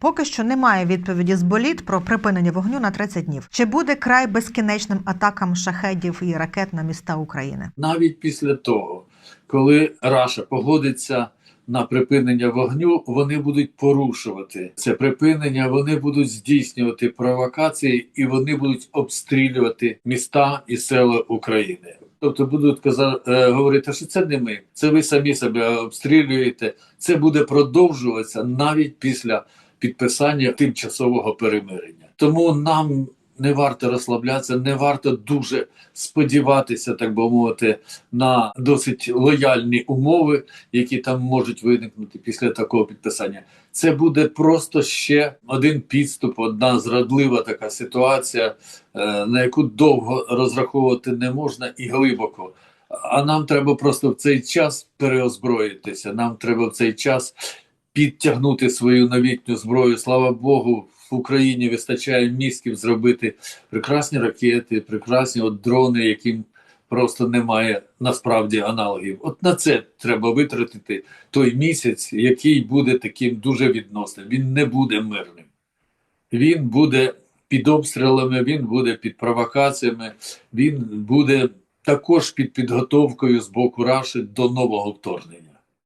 Поки що немає відповіді з боліт про припинення вогню на 30 днів. Чи буде край безкінечним атакам шахедів і ракет на міста України? навіть після того, коли Раша погодиться на припинення вогню, вони будуть порушувати це припинення, вони будуть здійснювати провокації і вони будуть обстрілювати міста і села України. Тобто будуть казати, е, говорити, що це не ми, це ви самі себе обстрілюєте. Це буде продовжуватися навіть після підписання тимчасового перемирення. Тому нам не варто розслаблятися, не варто дуже сподіватися, так би мовити, на досить лояльні умови, які там можуть виникнути після такого підписання. Це буде просто ще один підступ, одна зрадлива така ситуація, е, на яку довго розраховувати не можна і глибоко. А нам треба просто в цей час переозброїтися. Нам треба в цей час підтягнути свою новітню зброю. Слава Богу, в Україні вистачає мізків зробити прекрасні ракети, прекрасні от дрони, яким просто немає насправді аналогів. От на це треба витратити той місяць, який буде таким дуже відносним. Він не буде мирним. Він буде під обстрілами, він буде під провокаціями, він буде також під підготовкою з боку Раші до нового вторгнення.